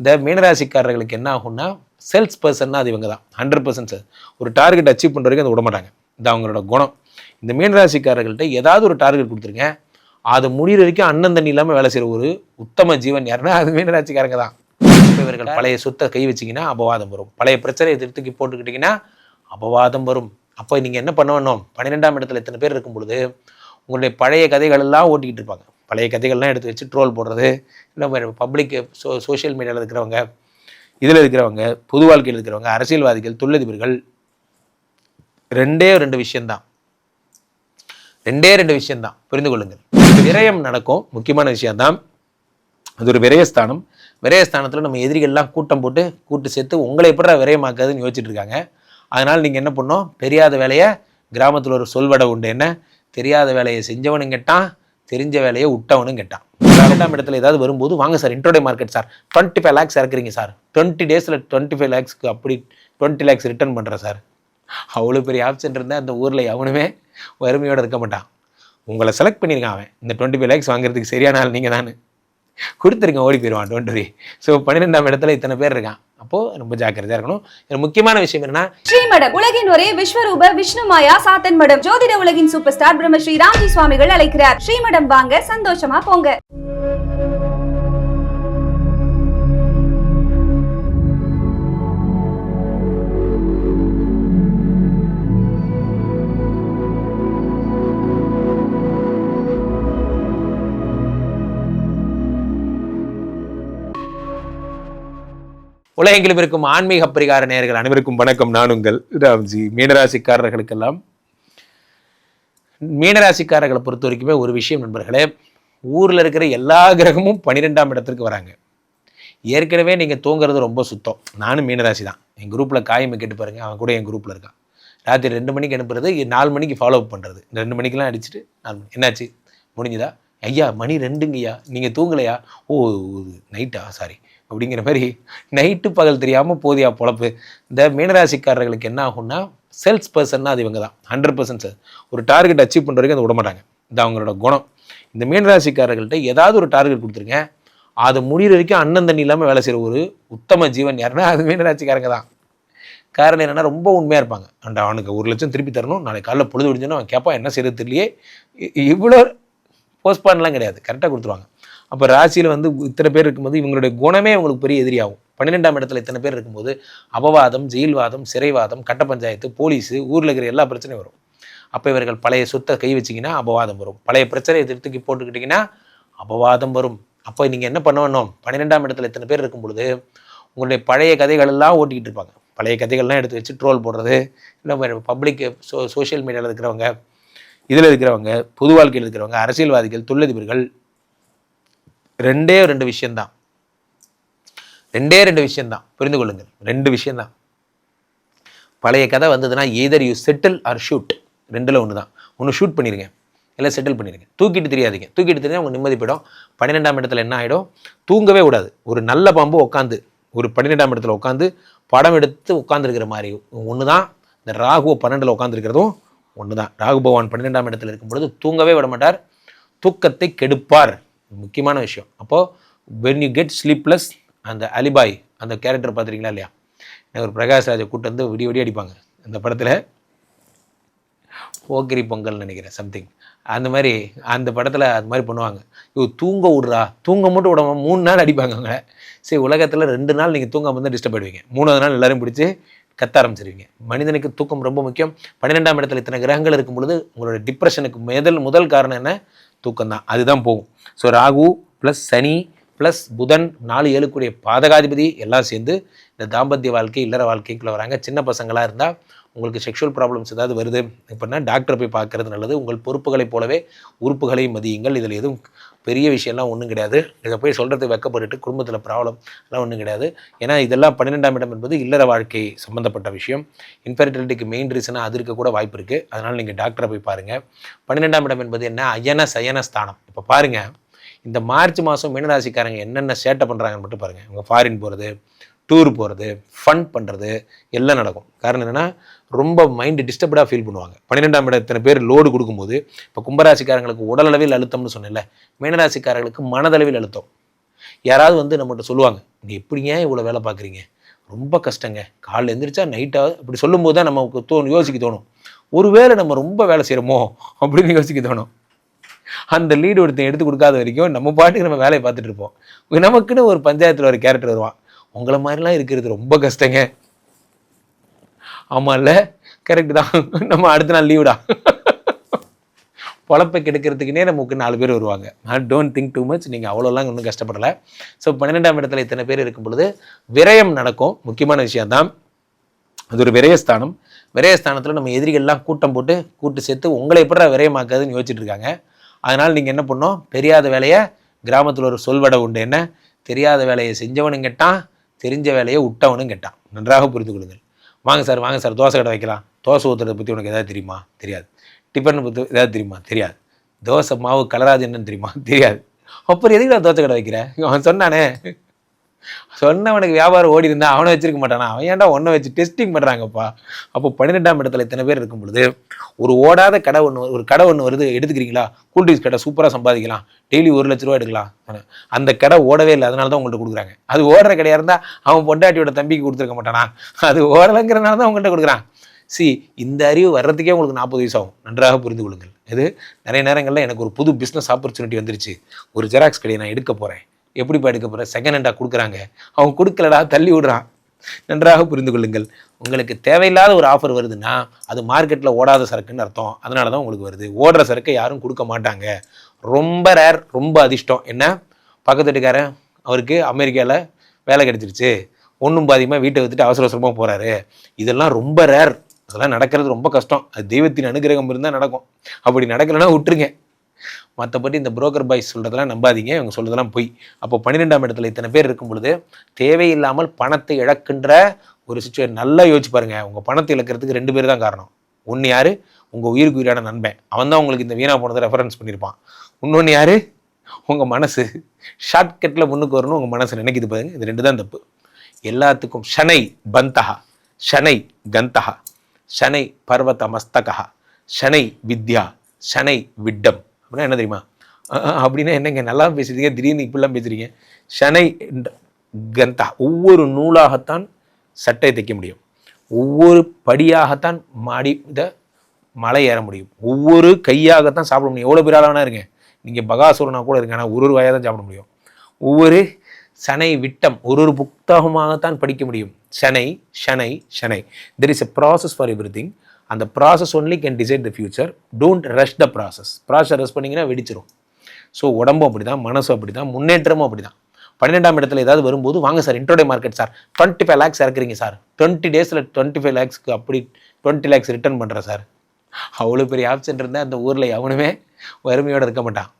இந்த மீனராசிக்காரர்களுக்கு என்ன ஆகும்னா சேல்ஸ் பர்சன்னா அது இவங்க தான் ஹண்ட்ரட் பர்சன்ட் ஒரு டார்கெட் அச்சீவ் பண்ணுற வரைக்கும் அதை விட மாட்டாங்க. இது அவங்களோட குணம். இந்த மீனராசிக்காரர்கள்ட்ட ஏதாவது ஒரு டார்கெட் கொடுத்துருங்க. அது முடிகிற வரைக்கும் அண்ணன் தண்ணி இல்லாமல் வேலை செய்கிற ஒரு உத்தம ஜீவன் யாருன்னா அது மீனராசிக்காரங்க தான் இவர்கள் பழைய சொத்தை கை வச்சிங்கன்னா அபவாதம் வரும். பழைய பிரச்சனையை திருத்துக்கி போட்டுக்கிட்டிங்கன்னா அபவாதம் வரும். அப்போ நீங்கள் என்ன பண்ண வேணும் பன்னிரெண்டாம் இடத்துல எத்தனை பேர் இருக்கும் பொழுது உங்களுடைய பழைய கதைகள் எல்லாம் ஓட்டிக்கிட்டு இருப்பாங்க. பழைய கதைகள்லாம் எடுத்து வச்சு ட்ரோல் போடுறது இல்லை பப்ளிக் சோ சோஷியல் மீடியாவில் இருக்கிறவங்க இதில் இருக்கிறவங்க பொது வாழ்க்கையில் இருக்கிறவங்க அரசியல்வாதிகள் தொழிலதிபர்கள் ரெண்டே ரெண்டு விஷயந்தான் ரெண்டே ரெண்டு விஷயம்தான். புரிந்து கொள்ளுங்கள். விரயம் நடக்கும். முக்கியமான விஷயம்தான். அது ஒரு விரயஸ்தானம். விரயஸ்தானத்தில் நம்ம எதிரிகள்லாம் கூட்டம் போட்டு கூட்டு சேர்த்து உங்களை எப்படி விரயமாக்காதுன்னு யோசிச்சுட்டு இருக்காங்க. அதனால் நீங்கள் என்ன பண்ணணும்? தெரியாத வேலையை கிராமத்தில் ஒரு சொல்வடை உண்டு. என்ன? தெரியாத வேலையை செஞ்சவனும் கெட்டான் தெரிஞ்ச வேலையை விட்டவனும் கெட்டான். ரெண்டாம் இடத்துல ஏதாவது வரும்போது வாங்க sir intraday market sir twenty five lakhs இறக்குறீங்க sir twenty டேஸில் டுவெண்ட்டி ஃபைவ் லேக்ஸ்க்கு அப்படி டுவெண்ட்டி லேக்ஸ் ரிட்டர்ன் பண்ணுறேன் சார் அவ்வளோ பெரிய ஆப்ஷன் இருந்தால் அந்த ஊரில் எவனுமே வறுமையோடு இருக்க மாட்டான். உங்களை செலக்ட் பண்ணியிருக்கான் அவன். இந்த டுவெண்ட்டி ஃபைவ் லேக்ஸ் வாங்குறதுக்கு சரியான ஆள் நீங்கள் தான் கொடுத்துருக்கேன் ஓடி போயிடுவான் டோன்ட் வரி ஸோ பன்னிரெண்டாம் இடத்துல இத்தனை பேர் இருக்கான். அப்போது ரொம்ப ஜாக்கிரதையாக இருக்கணும். இதுல முக்கியமான விஷயம் என்னன்னா ஸ்ரீமடம் உலகின் ஒரே விஸ்வரூப விஷ்ணு மாயா சாத்தன் மடம் ஜோதிட உலகின் சூப்பர் ஸ்டார் பிரம்மஸ்ரீ ராம்ஜி சுவாமிகள் அழைக்கிறார். ஸ்ரீமடம் வாங்க சந்தோஷமா போங்க. உலகெங்கிலும் இருக்கும் ஆன்மீக பரிகார நேயர்கள் அனைவருக்கும் வணக்கம். நான் உங்கள் ராம்ஜி. மீனராசிக்காரர்களுக்கெல்லாம் மீனராசிக்காரர்களை பொறுத்த வரைக்குமே ஒரு விஷயம் நண்பர்களே ஊரில் இருக்கிற எல்லா கிரகமும் பன்னிரெண்டாம் இடத்திற்கு வராங்க. ஏற்கனவே நீங்கள் தூங்குறது ரொம்ப சுத்தம். நானும் மீனராசி தான். என் குரூப்பில் காயமை கேட்டு பாருங்கள் அவன் கூட என் குரூப்பில் இருக்கான். ராத்திரி ரெண்டு மணிக்கு அனுப்புறது நாலு மணிக்கு ஃபாலோ அப் பண்ணுறது ரெண்டு மணிக்கெலாம் அடிச்சுட்டு நாலு மணி என்னாச்சு? முடிஞ்சுதா? ஐயா மணி ரெண்டுங்கய்யா. நீங்கள் தூங்கலையா? ஓ நைட்டா சாரி அப்படிங்கிற மாதிரி நைட்டு பகல் தெரியாமல் போதியா பொழப்பு. இந்த மீனராசிக்காரர்களுக்கு என்ன ஆகும்னா சேல்ஸ் பர்சன்னா அது இவங்க தான் ஹண்ட்ரட் பர்சன்ட் சார் ஒரு டார்கெட் அச்சீவ் பண்ணுற வரைக்கும் அதை விட மாட்டாங்க. இது அவங்களோட குணம். இந்த மீனராசிக்காரர்கள்ட்ட ஏதாவது ஒரு டார்கெட் கொடுத்துருங்க அது முடிகிற வரைக்கும் அண்ணன் தண்ணி இல்லாமல் வேலை செய்கிற ஒரு உத்தம ஜீவன் யாருன்னா அது மீனராசிக்காரங்க தான். காரணம் என்னென்னா ரொம்ப உண்மையாக இருப்பாங்க. அண்ட் அவனுக்கு ஒரு லட்சம் திருப்பி தரணும். நாளைக்கு காலைல பொழுது விடிஞ்சோன்னா அவன் கேட்பான் என்ன செய்யறது தெரியலையே. இ- இவ்வளோ போஸ்ட்பான்லாம் கிடையாது. கரெக்டாக கொடுத்துருவாங்க. அப்போ ராசியில் வந்து இத்தனை பேர் இருக்கும்போது இவங்களுடைய குணமே உங்களுக்கு பெரிய எதிரியாகும். பன்னிரெண்டாம் இடத்துல இத்தனை பேர் இருக்கும்போது அபவாதம் ஜெயில்வாதம் சிறைவாதம் கட்ட பஞ்சாயத்து போலீஸு ஊரில் இருக்கிற எல்லா பிரச்சனையும் வரும். அப்போ இவர்கள் பழைய சொத்தை கை வச்சிங்கன்னா அபவாதம் வரும். பழைய பிரச்சனையை திருத்துக்கி போட்டுக்கிட்டிங்கன்னா அபவாதம் வரும். அப்போ நீங்கள் என்ன பண்ண வேணும் பன்னிரெண்டாம் இடத்துல இத்தனை பேர் இருக்கும் பொழுது உங்களுடைய பழைய கதைகளெல்லாம் ஓட்டிக்கிட்டு இருப்பாங்க. பழைய கதைகள்லாம் எடுத்து வச்சு ட்ரோல் போடுறது இல்லை பப்ளிக் சோ சோஷியல் மீடியாவில் இருக்கிறவங்க இதில் இருக்கிறவங்க பொது வாழ்க்கையில் இருக்கிறவங்க அரசியல்வாதிகள் தொழிலதிபர்கள் ரெண்டே ரெண்டு விஷயம்தான் ரெண்டே ரெண்டு விஷயம்தான் புரிந்து கொள்ளுங்கள். ரெண்டு விஷயம்தான் பழைய கதை வந்ததுன்னா either you settle or shoot ரெண்டில் ஒன்று தான் ஒன்று ஷூட் பண்ணிடுங்க இல்லை செட்டில் பண்ணிடுங்க தூக்கிட்டு தெரியாதீங்க. தூக்கிட்டு தெரிஞ்சா உங்கள் நிம்மதி போயிடும். பன்னிரெண்டாம் இடத்துல என்ன ஆகிடும் தூங்கவே கூடாது. ஒரு நல்ல பாம்பு உட்காந்து ஒரு பன்னிரெண்டாம் இடத்துல உட்காந்து படம் எடுத்து உட்காந்துருக்கிற மாதிரி ஒன்று தான் இந்த ராகுவை பன்னெண்டில் உட்காந்துருக்கிறதும் ஒன்று தான் ராகு பகவான் பன்னிரெண்டாம் இடத்துல இருக்கும் பொழுது தூங்கவே விட மாட்டார் தூக்கத்தை கெடுப்பார். முக்கியமான விஷயம். அப்போது வென் யூ கெட் ஸ்லீப்லெஸ் அந்த அலிபாய் அந்த கேரக்டர் பார்த்துருக்கீங்களா இல்லையா? ஒரு பிரகாஷ் ராஜை கூட்டு வந்து விடிய விடிய அடிப்பாங்க. அந்த படத்தில் போக்கிரி பொங்கல்னு நினைக்கிறேன் சம்திங் அந்த மாதிரி அந்த படத்தில் அது மாதிரி பண்ணுவாங்க. ஐயோ தூங்க விட்றா. தூங்க மட்டும் விடாம மூணு நாள் அடிப்பாங்க அவங்க சரி உலகத்தில் ரெண்டு நாள் நீங்கள் தூங்காமல் வந்து டிஸ்டர்ப் ஆயிடுவீங்க. மூணாவது நாள் எல்லாரும் பிடிச்சி கத்த ஆரம்பிச்சிருவீங்க. மனிதனுக்கு தூக்கம் ரொம்ப முக்கியம். பன்னிரெண்டாம் இடத்துல இத்தனை கிரகங்கள் இருக்கும் பொழுது உங்களோட டிப்ரெஷனுக்கு முதல் முதல் காரணம் என்ன? தூக்கம் தான் அதுதான் போகும். So Rahu plus Shani plus Budhan நாலு ஏழுக்குரிய பாதகாதிபதி எல்லாம் சேர்ந்து இந்த தாம்பத்திய வாழ்க்கை இல்லற வாழ்க்கைக்குள்ளே வராங்க. சின்ன பசங்களாக இருந்தால் உங்களுக்கு செக்ஷுவல் ப்ராப்ளம்ஸ் ஏதாவது வருது. அப்படின்னா டாக்டரை போய் பார்க்கறது நல்லது. உங்கள் பொறுப்புகளைப் போலவே உறுப்புகளையும் மதியுங்கள். இதில் எதுவும் பெரிய விஷயம்லாம் ஒன்றும் கிடையாது. இதை போய் சொல்கிறதுக்கு வெக்கப்பட்டுட்டு குடும்பத்தில் ப்ராப்ளம் எல்லாம் ஒன்றும் கிடையாது. ஏன்னா இதெல்லாம் பன்னிரெண்டாம் இடம் என்பது இல்லற வாழ்க்கை சம்மந்தப்பட்ட விஷயம். இன்ஃபெர்டிலிட்டிக்கு மெயின் ரீசனாக அது இருக்கக்கூட வாய்ப்பு இருக்குது அதனால் நீங்கள் டாக்டரை போய் பாருங்கள் பன்னிரெண்டாம் இடம் என்பது என்ன? அயன சயன ஸ்தானம். இப்போ பாருங்கள் இந்த மார்ச் மாதம் மீனராசிக்காரங்க என்னென்ன சேட்டை பண்ணுறாங்கன்னு மட்டும் பாருங்கள் இவங்க ஃபாரின் போகிறது டூர் போகிறது ஃபன் பண்ணுறது எல்லாம் நடக்கும். காரணம் என்னென்னா ரொம்ப மைண்டு டிஸ்டர்ப்டாக ஃபீல் பண்ணுவாங்க. பன்னிரெண்டாம் இடம் இத்தனை பேர் லோடு கொடுக்கும்போது இப்போ கும்பராசிக்காரங்களுக்கு உடலளவில் அழுத்தம்னு சொன்னேன்ல மீனராசிக்காரர்களுக்கு மனதளவில் அழுத்தம். யாராவது வந்து நம்மகிட்ட சொல்லுவாங்க நீங்கள் எப்படிங்க இவ்வளோ வேலை பார்க்குறீங்க? ரொம்ப கஷ்டங்க. காலைல எந்திரிச்சா நைட்டாக இப்படி சொல்லும்போது தான் நமக்கு தோணும் யோசிக்க தோணும். ஒருவேளை நம்ம ரொம்ப வேலை செய்கிறோமோ அப்படின்னு யோசிக்க தோணும். அந்த லீடு ஒருத்தன் எடுத்து கொடுக்காத வரைக்கும் நம்ம பாட்டுக்கு நம்ம வேலையை பார்த்துட்டு இருப்போம். நமக்குன்னு ஒரு பஞ்சாயத்தில் ஒரு கேரக்டர் வருவான். உங்களை மாதிரிலாம் இருக்கிறது ரொம்ப கஷ்டங்க. ஆமாம்ல கரெக்டு தான். நம்ம அடுத்த நாள் லீவுடா பொழப்பை கெடுக்கிறதுக்குனே நமக்கு நாலு பேர் வருவாங்க. I don't think too much நீங்கள் அவ்வளோலாம் ஒன்றும் கஷ்டப்படலை. ஸோ பன்னிரெண்டாம் இடத்துல இத்தனை பேர் இருக்கும் பொழுது விரயம் நடக்கும். முக்கியமான விஷயம்தான் அது ஒரு விரயஸ்தானம். விரயஸ்தானத்தில் நம்ம எதிரிகள்லாம் கூட்டம் போட்டு கூட்டு சேர்த்து உங்களை எப்படி விரயமாக்காதுன்னு யோசிச்சுட்டு இருக்காங்க. அதனால் நீங்கள் என்ன பண்ணோம் தெரியாத வேலையை கிராமத்தில் ஒரு சொல்வடை உண்டு. என்ன? தெரியாத வேலையை செஞ்சவனுங்கிட்டான். தெரிஞ்ச வேலையை விட்டவனும் கேட்டான். நன்றாக புரிந்து கொள்ளுங்கள். வாங்க சார் வாங்க சார் தோசை கடை வைக்கலாம். தோசை ஊற்றுறதை பற்றி உனக்கு எதாவது தெரியுமா? தெரியாது. டிஃபன் பற்றி எதாவது தெரியுமா? தெரியாது. தோசை மாவு கலராது என்னன்னு தெரியுமா? தெரியாது. அப்புறம் எதுக்கு நான் தோசை கடை வைக்கிறேன் அவன் சொன்னானே. சொன்னவனுக்கு வியாபாரம் ஓடி இருந்தா அவனை வச்சிருக்க மாட்டானா? அவன் ஏன்டா ஒன்றை வச்சு டெஸ்டிங் பண்ணுறாங்கப்பா அப்போ பன்னிரெண்டாம் இடத்துல இத்தனை பேர் இருக்கும் பொழுது ஒரு ஓடாத கடை ஒன்று ஒரு கடை ஒன்று வருது எடுத்துக்கிறீங்களா? கூல்ட்ரிங்க்ஸ் கடை சூப்பராக சம்பாதிக்கலாம். டெய்லி ஒரு லட்ச ரூபா எடுக்கலாம். அந்த கடை ஓடவே இல்லை அதனால தான் உங்கள்கிட்ட கொடுக்குறாங்க. அது ஓடுற கடையாக இருந்தால் அவன் பொண்டாட்டியோட தம்பிக்கு கொடுத்துருக்க மாட்டானா? அது ஓடலைங்கிறனால தான் உங்கள்கிட்ட கொடுக்குறான். சி இந்த அறிவு வர்றதுக்கே உங்களுக்கு நாற்பது வயசு ஆகும். நன்றாக புரிந்து கொள்ளுங்கள். இது நிறைய நேரங்களில் எனக்கு ஒரு புது பிஸ்னஸ் ஆப்பர்ச்சுனிட்டி வந்துருச்சு. ஒரு ஜெராக்ஸ் கடையை நான் எடுக்க போகிறேன் எப்படிப்பா எடுக்க போகிறேன் செகண்ட் ஹேண்டாக கொடுக்குறாங்க. அவங்க கொடுக்கலடா தள்ளி விடுறான். நன்றாக புரிந்து கொள்ளுங்கள். உங்களுக்கு தேவையில்லாத ஒரு ஆஃபர் வருதுன்னா அது மார்க்கெட்டில் ஓடாத சரக்குன்னு அர்த்தம். அதனால தான் உங்களுக்கு வருது. ஓடுற சரக்கை யாரும் கொடுக்க மாட்டாங்க. ரொம்ப ரேர் ரொம்ப அதிர்ஷ்டம். என்ன? பக்கத்து வீட்டுக்காரன் அவருக்கு அமெரிக்காவில் வேலை கிடைச்சிருச்சு. ஒன்றும் பாதியமாக வீட்டை வித்துட்டு அவசர அவசரமாக போகிறாரு இதெல்லாம் ரொம்ப ரேர் அதெல்லாம் நடக்கிறது ரொம்ப கஷ்டம். அது தெய்வத்தின் அனுகிரகம் இருந்தால் நடக்கும். அப்படி நடக்கலைன்னா விட்டுருங்க. மற்றபடி இந்த புரோக்கர் பாய்ஸ் சொல்கிறதெல்லாம் நம்பாதீங்க. இவங்க சொல்கிறதெல்லாம் பொய். அப்போ பன்னிரெண்டாம் இடத்துல இத்தனை பேர் இருக்கும் பொழுது தேவையில்லாமல் பணத்தை இழக்கின்ற ஒரு சுச்சுவேஷன் நல்லா யோசிச்சு பாருங்கள் உங்கள் பணத்தை இழக்கிறதுக்கு ரெண்டு பேர் தான் காரணம். ஒன்று யார்? உங்கள் உயிருக்கு உயிரான நண்பன். அவன் தான் உங்களுக்கு இந்த வீணா போனதை ரெஃபரன்ஸ் பண்ணியிருப்பான். இன்னொன்று யார்? உங்கள் மனசு. ஷார்ட்கட்டில் முன்னுக்கு வரணும் உங்கள் மனசு நினைக்கிது பாருங்க. இது ரெண்டு தான் தப்பு. எல்லாத்துக்கும் ஷனை பந்தஹா. ஷனை கந்தஹா. ஷனை பர்வத மஸ்தகா ஷனை வித்யா. ஷனை விட்டம். அப்படின்னா என்ன தெரியுமா? அப்படின்னா என்னங்க? நல்லா பேசுறீங்க திடீர்னு இப்படிலாம் பேசுறீங்க. சனை கந்தா. ஒவ்வொரு நூலாகத்தான் சட்டை தைக்க முடியும். ஒவ்வொரு படியாகத்தான் மாடி இதை மலை ஏற முடியும். ஒவ்வொரு கையாகத்தான் சாப்பிட முடியும். எவ்வளோ பெரிய இருங்க. நீங்கள் பகாசுரனா கூட இருங்க. ஆனால் ஒரு ஒரு வாயாக தான் சாப்பிட முடியும். ஒவ்வொரு சனை விட்டம் ஒரு ஒரு புத்தகமாகத்தான் படிக்க முடியும். சனை சனை ஷனை there is a process for everything அந்த process only can decide the future don't rush the process process rush பண்ணிங்கன்னா வெடிச்சிரும். ஸோ உடம்பும் அப்படி தான் மனசும் அப்படி தான் முன்னேற்றமும் அப்படி தான் பன்னிரெண்டாம் இடத்துல ஏதாவது வரும்போது வாங்க sir intraday market sir twenty five lakhs இறக்குறீங்க sir twenty டேஸில் டுவெண்ட்டி ஃபைவ் லேக்ஸ்க்கு அப்படி டுவெண்ட்டி லேக்ஸ் ரிட்டர்ன் பண்ணுறேன் சார் அவ்வளோ பெரிய ஆப்ஷன் இருந்தால் அந்த ஊரில் எவனுமே வறுமையோடு இருக்க மாட்டான்.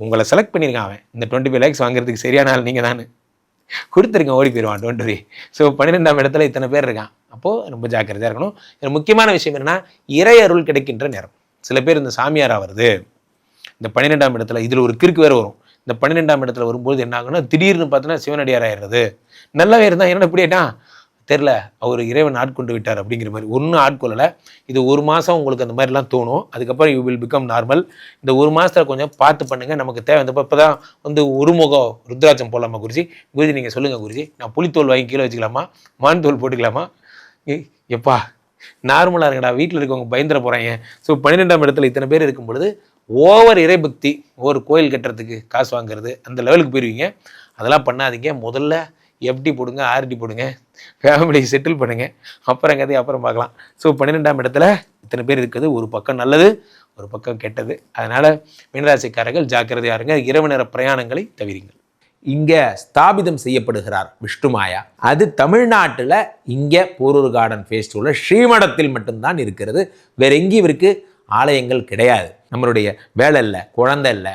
உங்களை செலக்ட் பண்ணியிருக்கான் அவன். இந்த டுவெண்ட்டி ஃபைவ் லேக்ஸ் வாங்குறதுக்கு சரியான ஆள் நீங்கள் தானே கொடுத்துருங்க ஓடி போயிடுவான் டோன்ட் வரி ஸோ பன்னிரெண்டாம் இடத்துல இத்தனை பேர் இருக்கான். அப்போது ரொம்ப ஜாக்கிரதையாக இருக்கணும். இதில் முக்கியமான விஷயம் என்னென்னா இறை அருள் கிடைக்கின்ற நேரம். சில பேர் இந்த சாமியாரா வருது இந்த பன்னிரெண்டாம் இடத்துல இதில் ஒரு கிறுக்கு வேறு வரும். இந்த பன்னிரெண்டாம் இடத்துல வரும்போது என்ன ஆகும்னா திடீர்னு பார்த்தோன்னா சிவனடியார் ஆயிடுறது. நல்லவே இருந்தால் என்ன இப்படி ஆயிட்டான். தெரில அவர் இறைவன் ஆட்கொண்டு விட்டார் அப்படிங்கிற மாதிரி. ஒன்றும் ஆட்கொள்ளலை இது ஒரு மாதம் உங்களுக்கு அந்த மாதிரிலாம் தோணும். அதுக்கப்புறம் யூ வில் பிகம் நார்மல் இந்த ஒரு மாதத்தில் கொஞ்சம் பார்த்து பண்ணுங்கள் நமக்கு தேவை இந்த இப்போ தான் வந்து ஒரு முகம் ருத்ராட்சம் போடலாமா குருஜி? குருஜி நீங்கள் சொல்லுங்கள் குருஜி. நான் புளித்தோல் வாங்கி கீழே வச்சுக்கலாமா? மான் தோல் போட்டுக்கலாமா எப்பா நார்மலாக இருங்கடா. வீட்டில் இருக்கவங்க பயந்துட போகிறாங்க ஸோ பன்னிரெண்டாம் இடத்துல இத்தனை பேர் இருக்கும் பொழுது ஓவர் இறைபக்தி ஒவ்வொரு கோயில் கட்டுறதுக்கு காசு வாங்குறது அந்த லெவலுக்கு போயிருவீங்க. அதெல்லாம் பண்ணாதீங்க. முதல்ல எஃப்டி போடுங்க ஆர்டி போடுங்க ஃபேமிலியை செட்டில் பண்ணுங்க. அப்புறம் கதை அப்புறம் பார்க்கலாம். ஸோ பன்னிரெண்டாம் இடத்துல இத்தனை பேர் இருக்குது ஒரு பக்கம் நல்லது ஒரு பக்கம் கெட்டது. அதனால் மீனராசிக்காரர்கள் ஜாக்கிரதையாக இருங்க இரவு நேர பிரயாணங்களை தவிரிங்கள். இங்கே ஸ்தாபிதம் செய்யப்படுகிறார் விஷ்ணுமாயா அது தமிழ்நாட்டில் இங்கே போரூர் கார்டன் ஃபேஸ்டிவலில் ஸ்ரீமடத்தில் மட்டும்தான் இருக்கிறது. வேற எங்கேயும் இவருக்கு ஆலயங்கள் கிடையாது. நம்மளுடைய வேலை இல்லை குழந்தை இல்லை